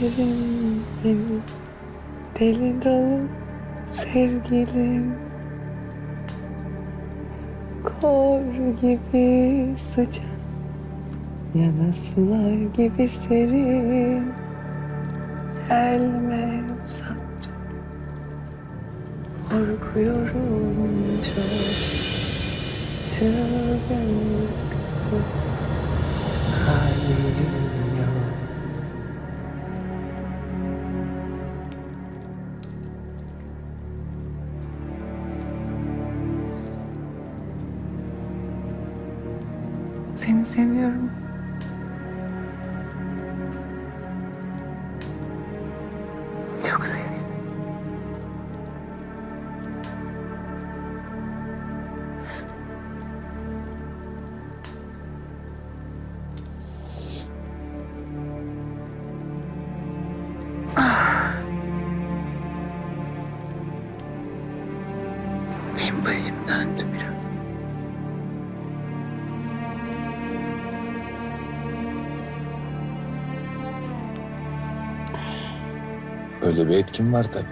gözlerin benim. Deli dolu sevgilim. Kor gibi sıcak yana sular gibi serin Gelme uzakça Korkuyorum çok. Çılgınlıkta halim yok Seni seviyorum. Çok seviyorum. Benim başım döndü Öyle bir etkin var tabii.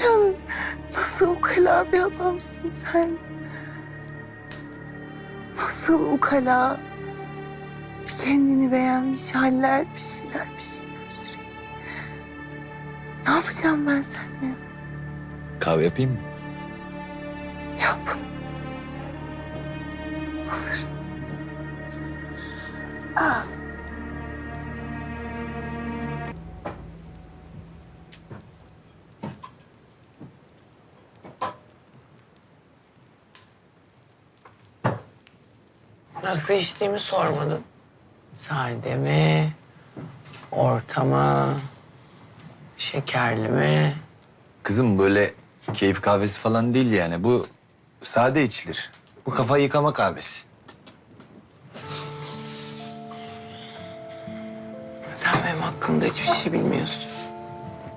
Ya nasıl ukala bir adamsın sen? Nasıl ukala? Kendini beğenmiş haller, bir şeyler, bir şeyler sürekli. Ne yapacağım ben seninle? Kahve yapayım mı? Yap. Hazır. Nasıl içtiğimi sormadın. Sade mi? Orta mı? Şekerli mi? Kızım böyle keyif kahvesi falan değil yani. Bu sade içilir. Bu kafa yıkama kahvesi. Sen benim hakkımda hiçbir şey bilmiyorsun.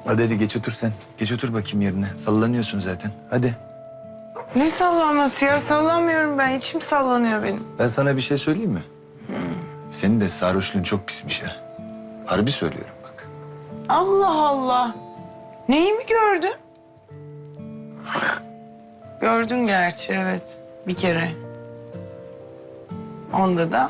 Hadi hadi geç otur sen. Geç otur bakayım yerine. Sallanıyorsun zaten. Hadi. Ne sallanması ya? Sallamıyorum ben. İçim sallanıyor benim. Ben sana bir şey söyleyeyim mi? Senin de sarhoşluğun çok pismiş ha. Harbi söylüyorum bak. Allah Allah. Neyi mi gördün? Gördün gerçi evet. Bir kere. Onda da